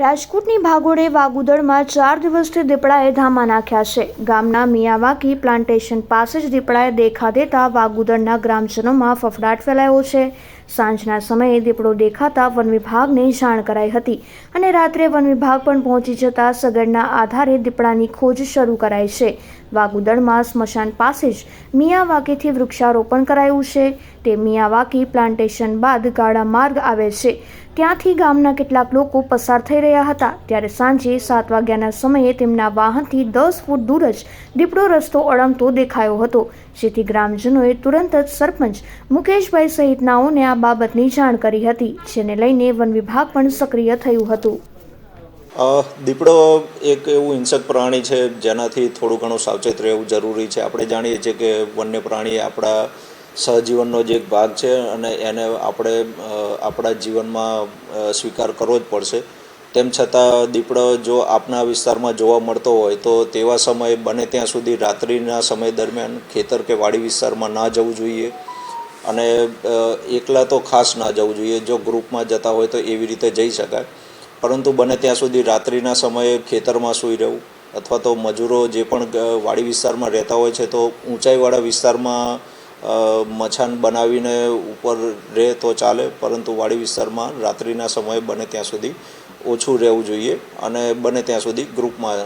રાજકોટની ભાગોળે વાગુદળમાં ચાર દિવસથી દીપડાએ ધામા નાખ્યા છે. ગામના મિયાવાકી પ્લાન્ટેશન પાસે જ દીપડાએ દેખા દેતા વાગુદળના ગ્રામજનોમાં ફફડાટ ફેલાયો છે. સાંજના સમયે દીપડો દેખાતા વન વિભાગને જાણ કરાઈ હતી અને રાત્રે વન વિભાગ પણ પહોંચી જતા સગડના આધારે દીપડાની ખોજ શરૂ કરાઈ છે. વાગુદળમાં સ્મશાન પાસે જ મિયાવાકીથી વૃક્ષારોપણ કરાયું છે. તે મિયાવાકી પ્લાન્ટેશન બાદ ગાળા માર્ગ આવે છે. ત્યાંથી ગામના કેટલાક લોકો પસાર થઈ રહ્યા હતા. ત્યારે સાંજે સાત વાગ્યાના સમયે તેમના વાહનથી દસ ફૂટ દૂર જ દીપડો રસ્તો અડમતો દેખાયો હતો, જેથી ગ્રામજનોએ તુરંત જ સરપંચ મુકેશભાઈ સહિતનાઓને આ બાબતની જાણ કરી હતી, જેને લઈને વન વિભાગ પણ સક્રિય થયું હતું. દીપડો એક એવું હિંસક પ્રાણી છે, જેનાથી થોડું ઘણું સાવચેત રહેવું જરૂરી છે. આપણે જાણીએ છીએ કે વન્ય પ્રાણી આપણા સહજીવનનો જ એક ભાગ છે અને એને આપણે આપણા જીવનમાં સ્વીકાર કરવો જ પડશે. તેમ છતાં દીપડો જો આપના વિસ્તારમાં જોવા મળતો હોય તો તેવા સમયે બને ત્યાં સુધી રાત્રિના સમય દરમિયાન ખેતર કે વાડી વિસ્તારમાં ના જવું જોઈએ અને એકલા તો ખાસ ના જવું જોઈએ. જો ગ્રુપમાં જતા હોય તો એવી રીતે જઈ શકાય. પરંતુ બને ત્યાં સુધી રાત્રિના સમયે ખેતરમાં સૂઈ રહેવું અથવા તો મજૂરો જે પણ વાડી વિસ્તારમાં રહેતા હોય છે તો ઊંચાઈવાળા વિસ્તારમાં મચાન બનાવીને ઉપર રહે તો ચાલે પરંતુ વાડી વિસ્તારમાં રાત્રિના સમયે બને ત્યાં સુધી ઓછું રહેવું જોઈએ અને બને ત્યાં સુધી ગ્રુપમાં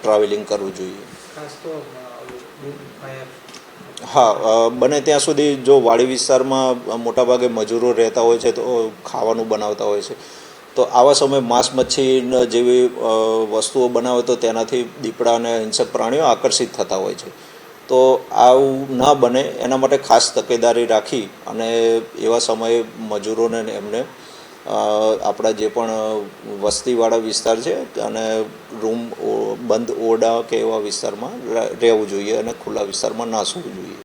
ટ્રાવેલિંગ કરવું જોઈએ. હા બને ત્યાં સુધી જો વાડી વિસ્તારમાં મોટાભાગે મજૂરો રહેતા હોય છે તો ખાવાનું બનાવતા હોય છે. તો આવા સમયે માંસ મચ્છી જેવી વસ્તુઓ બનાવે તો તેનાથી દીપડા અને હિંસક પ્રાણીઓ આકર્ષિત થતા હોય છે. તો આવું ન બને. એના માટે ખાસ તકેદારી રાખી અને એવા સમયે મજૂરોને એમને આપણા જે પણ વસ્તીવાળા વિસ્તાર છે અને રૂમ બંધ ઓરડા કે એવા વિસ્તારમાં રહેવું જોઈએ અને ખુલ્લા વિસ્તારમાં ના સૂવું જોઈએ.